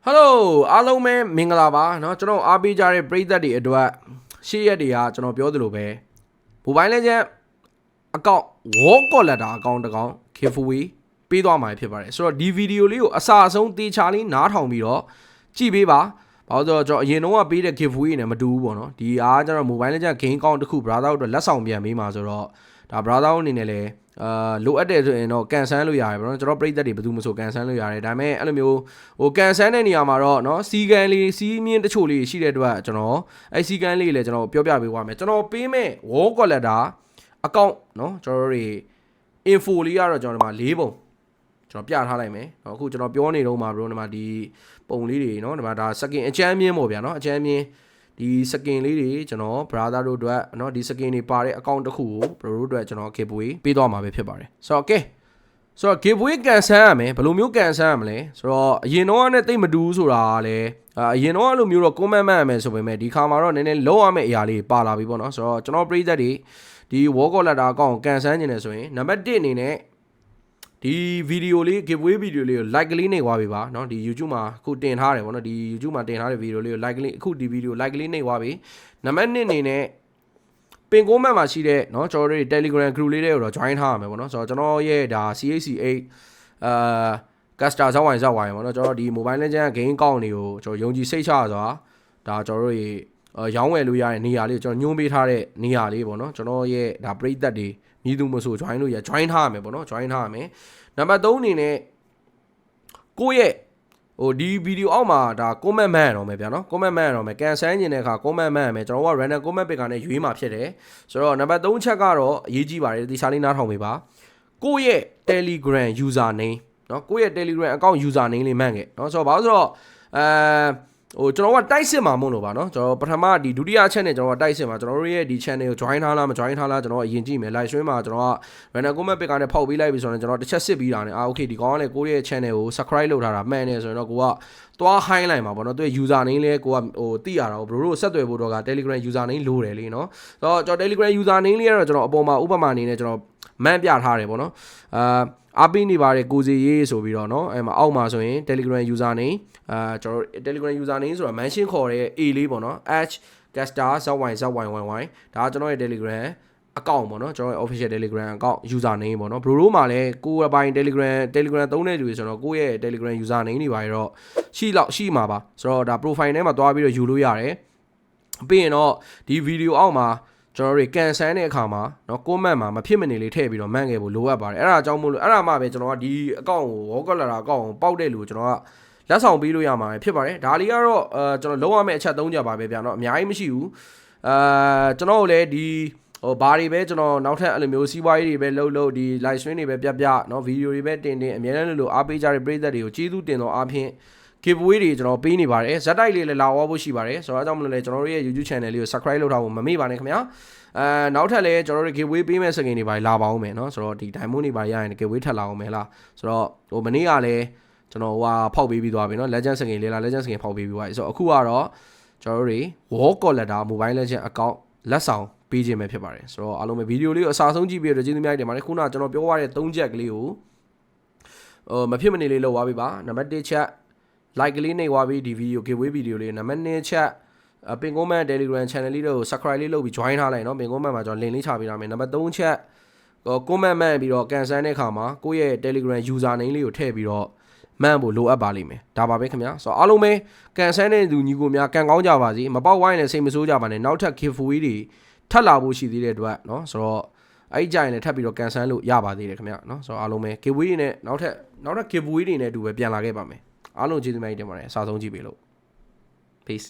Hello အားလုံးပဲမင်္ဂလာပါเนาะကျွန်တော်အားပေးကြတဲ့ပရိသတ်တွေအတွက်ရှေ့ရက်တွေကကျွန်တော်ပြောသလိုပဲ Mobile Legend အကောင့် War Collector အကောင့်တစ်ကောင် giveaway ပေးသွားမှာဖြစ်ပါတယ်ဆိုတော့ဒီဗီဒီယိုလေးကိုအစအဆုံးတေချာလေးနားထောင်ပြီးတော့ကြည့်ပေးပါဘာလို့လဲဆိုတော့ကျွန်တော်အရင်တော့ကပေးတဲ့ giveaway နဲ့မတူဘူးပေါ့နော်ဒီအားကျတော့ Mobile Legend game account တစ်ခု browser တို့လက်ဆောင်ပြန်ပေးမှာဆိုတော့ ဒါ browser အနေနဲ့လည်းအာလိုအပ်တယ်ဆိုရင်တော့ကန်ဆန်းလို့ရတယ်ပေါ့နော်ကျွန်တော်ပရိသတ်တွေဘယ်သူမှမဆိုကန်ဆန်းလို့ရတယ်ဒါပေမဲ့အဲ့လိုမျိုးဟိုကန်ဆန်းတဲ့နေရာမှာတော့เนาะစီကန်လေးစီးမြင့်တချို့လေးရှိတဲ့အတွက်ကျွန်တော်အဲ့စီကန်လေးလည်းကျွန်တော်ပြောပြပေးသွားမယ်ကျွန်တော်ပေးမဲ့ wall collector အကောင့်เนาะကျွန်တော်တို့တွေ info လေးကတော့ကျွန်တော်ဒီမှာ၄ပုံကျွန်တော်ပြထားလိုက်မယ်เนาะအခုကျွန်တော်ပြောနေတော့မှာဘရိုဒီမှာဒီပုံလေးတွေเนาะဒီမှာဒါ skin အချမ်းမြင့်ပေါ့ဗျာเนาะအချမ်းမြင့် ဒီ skin လေးတွေကျွန်တော် brother တို့အတွက်เนาะဒီ skin တွေပါတဲ့ account တစ်ခုကို bro တို့အတွက်ကျွန်တော် giveaway ပေးသွားမှာပဲဖြစ်ပါတယ်ဆိုတော့ okay ဆိုတော့ giveaway ကန်ဆန်းရမယ်ဘယ်လိုမျိုးကန်ဆန်းရမလဲဆိုတော့အရင်တော့နဲ့တိတ်မတူဘူးဆိုတာကလည်းအာအရင်တော့အဲ့လိုမျိုးတော့ comment မှတ်ရမယ်ဆိုပေမဲ့ဒီခါမှာတော့နည်းနည်းလုံးရမယ့်အရာလေးပါလာပြီပေါ့နော်ဆိုတော့ကျွန်တော်ပရိသတ်တွေဒီ wall collector အကောင့်ကန်ဆန်းနေတယ်ဆိုရင်နံပါတ်1အနေနဲ့ ဒီဗီဒီယိုလေး giveaway ဗီဒီယိုလေးကို like ကလေးနှိပ်သွားပြီပါเนาะဒီ YouTube မှာအခုတင်ထားတယ်ပေါ့နော်ဒီ YouTube မှာတင်ထားတဲ့ဗီဒီယိုလေးကို like ကလေးအခုဒီဗီဒီယို like ကလေးနှိပ်သွားပြီနံပါတ်2အနေနဲ့ပင်ကိုမတ်မှာရှိတဲ့เนาะကျွန်တော်တို့ Telegram group လေးတွေကိုတော့ join ထားရမယ်ပေါ့နော်ဆိုတော့ကျွန်တော်ရဲ့ဒါ CAC8 အာကစတာဇောင်းဝိုင်ဇောက်ဝိုင်ပေါ့နော်ကျွန်တော်ဒီ Mobile Legends game ကောင်းတွေကိုကျွန်တော်ယုံကြည်စိတ်ချစွာဒါကျွန်တော်တို့ရေ ရောင်းဝယ်လို့ရတဲ့နေရာလေးကိုကျွန်တော်ညွှန်းပေးထားတဲ့နေရာလေးပေါ့နော်ကျွန်တော်ရဲ့ဒါပရိသတ်တွေမြည်သူမဆို join လို့ရ join ထားရမယ်ပေါ့နော် join ထားရမယ်နံပါတ်3အနေနဲ့ကိုယ့်ရဲ့ဟိုဒီဗီဒီယိုအောက်မှာဒါ comment မှန်ရတော့မယ်ဗျာနော် comment မှန်ရတော့မယ်ကန်ဆန်းကျင်တဲ့အခါ comment မှန်ရမယ်ကျွန်တော်က random comment picker နဲ့ရွေးမှာဖြစ်တယ်ဆိုတော့နံပါတ်3ချက်ကတော့အရေးကြီးပါတယ်ဒီစားလေးနားထောင်ပေးပါကိုယ့်ရဲ့ Telegram user name เนาะကိုယ့်ရဲ့ Telegram account user name လေးမှန်ခဲ့เนาะဆိုတော့ဘာလို့ဆိုတော့အဲ ဟိုကျွန်တော်ကတိုက်စစ်မှာမဟုတ်လို့ပါเนาะကျွန်တော်ပထမဒီဒုတိယချက်နဲ့ကျွန်တော်ကတိုက်စစ်မှာကျွန်တော်တို့ရဲ့ဒီ channel ကို join ထားလားမ join ထားလားကျွန်တော်အရင်ကြည့်မယ် live stream မှာကျွန်တော်က random comment picker နဲ့ဖောက်ပေးလိုက်ပြီဆိုတော့ကျွန်တော်တစ်ချက်စစ်ပြီးတာနဲ့အာ okay ဒီကောင်ကလည်းကိုယ့်ရဲ့ channel ကို subscribe လုပ်ထားတာမှန်တယ်ဆိုရင်တော့ကိုကသွား high လိုက်မှာပေါ့နော်သူရဲ့ user name လဲကိုကဟိုသိရတာဘရိုတို့ဆက်သွယ်ဖို့တော့က Telegram user name လိုတယ်လေနော်ဆိုတော့ကျွန်တော် Telegram user name လေးကတော့ကျွန်တော်အပေါ်မှာဥပမာအနေနဲ့ကျွန်တော် မှန်းပြထားတယ်ပေါ့နော်အာအားပေးနေပါတယ်ကိုစီရေးဆိုပြီးတော့เนาะအဲမှာအောက်မှာဆိုရင် Telegram user name အာကျွန်တော် Telegram user name ဆိုတာ mention ခေါ်တဲ့ A လေးပေါ့နော် h caster zy zy yy ဒါကကျွန်တော်ရဲ့ Telegram အကောင့်ပေါ့နော်ကျွန်တော်ရဲ့ official Telegram အကောင့် user name ပေါ့နော်ဘရိုတို့မှာလည်းကိုယ်ပိုင် Telegram Telegram သုံးတဲ့လူတွေဆိုတော့ကိုယ့်ရဲ့ Telegram user name တွေပါရတော့ရှိလောက်ရှိမှာပါဆိုတော့ဒါ profile ထဲမှာသွားပြီးတော့ယူလို့ရတယ်ပြီးရင်တော့ဒီဗီဒီယိုအောက်မှာ ကျွန်တော်တွေကန်ဆန်းတဲ့အခါမှာเนาะ comment မှာမဖြစ်မနေလေးထည့်ပြီးတော့မှန်ခဲ့ဖို့လိုအပ်ပါတယ်အဲ့ဒါအကြောင်းမို့လို့အဲ့ဒါမှပဲကျွန်တော်ကဒီအကောင့်ကို Walker Ladder အကောင့်ကိုပေါက်တဲ့လူကိုကျွန်တော်ကလက်ဆောင်ပေးလို့ရမှာဖြစ်ပါတယ်ဒါလေးကတော့အဲကျွန်တော်လုံးဝမဲ့အချက်၃ချက်ပါပဲဗျာเนาะအများကြီးမရှိဘူးအာကျွန်တော်တို့လည်းဒီဟိုဘာတွေပဲကျွန်တော်နောက်ထပ်အဲ့လိုမျိုးစီးပွားရေးတွေပဲလှုပ်လှုပ်ဒီ live stream တွေပဲပြပြเนาะဗီဒီယိုတွေပဲတင်တင်အများနဲ့လို့အားပေးကြတဲ့ပရိသတ်တွေကိုကျေးဇူးတင်တော်အားဖြင့် giveaway တွေကျွန်တော်ပေးနေပါတယ်ဇက်တိုက်လေးလည်းလာဝါဖို့ရှိပါတယ်ဆိုတော့အဲကြောင့်မလို့လည်းကျွန်တော်တို့ရဲ့ YouTube channel လေးကို subscribe လုပ်ထားဖို့မမေ့ပါနဲ့ခင်ဗျာအဲနောက်ထပ်လည်းကျွန်တော်တို့ giveaway ပေးမဲ့စကင်တွေပါလာပါအောင်မယ်เนาะဆိုတော့ဒီ diamond တွေပါရရင် giveaway ထပ်လာအောင်မယ်လားဆိုတော့ဟိုမနေ့ကလည်းကျွန်တော်ဟိုဟာဖောက်ပေးပြီးသွားပြီเนาะ legend စကင်လေးလား legend စကင်ဖောက်ပေးပြီးသွားပြီဆိုတော့အခုကတော့ကျွန်တော်တို့တွေ wall collector mobile legend account လက်ဆောင်ပေးခြင်းပဲဖြစ်ပါတယ်ဆိုတော့အားလုံးပဲဗီဒီယိုလေးကိုအစားဆုံးကြည့်ပြီးတော့ကျေးဇူးများတင်ပါတယ်ခုနကကျွန်တော်ပြောရတဲ့၃ချက်ကလေးကိုဟိုမဖြစ်မနေလေးလောက်သွားပြီပါနံပါတ်1ချက် like ကလေးနှိပ်သွားပြီးဒီဗီဒီယို giveaway ဗီဒီယိုလေးနံပါတ်2ချက်အပင်ကုန်းမန် Telegram channel လေးတို့ subscribe လေးလုပ်ပြီး join ထားလိုက်เนาะပင်ကုန်းမန်မှာကျွန်တော် link လေးချပေးထားမယ်နံပါတ်3ချက်ဟို comment မှန်ပြီးတော့ cancel တဲ့အခါမှာကိုယ့်ရဲ့ Telegram user name လေးကိုထည့်ပြီးတော့မှန်ဖို့လိုအပ်ပါလိမ့်မယ်ဒါပါပဲခင်ဗျာဆိုတော့အားလုံးပဲ cancel တဲ့သူညီကိုများကန်ကောင်းကြပါစေမပေါက်ဝိုင်းနဲ့စိတ်မဆိုးကြပါနဲ့နောက်ထပ် giveaway တွေထပ်လာဖို့ရှိသေးတဲ့အတွက်เนาะဆိုတော့အဲ့ကြရင်လည်းထပ်ပြီးတော့ cancel လို့ရပါသေးတယ်ခင်ဗျာเนาะဆိုတော့အားလုံးပဲ giveaway တွေနဲ့နောက်ထပ်နောက်ထပ် giveaway တွေနဲ့အတူပဲပြန်လာခဲ့ပါမယ် အားလုံးကျေးဇူးများတင်ပါတယ်အစားဆုံးကြည့်ပေးလို့ peace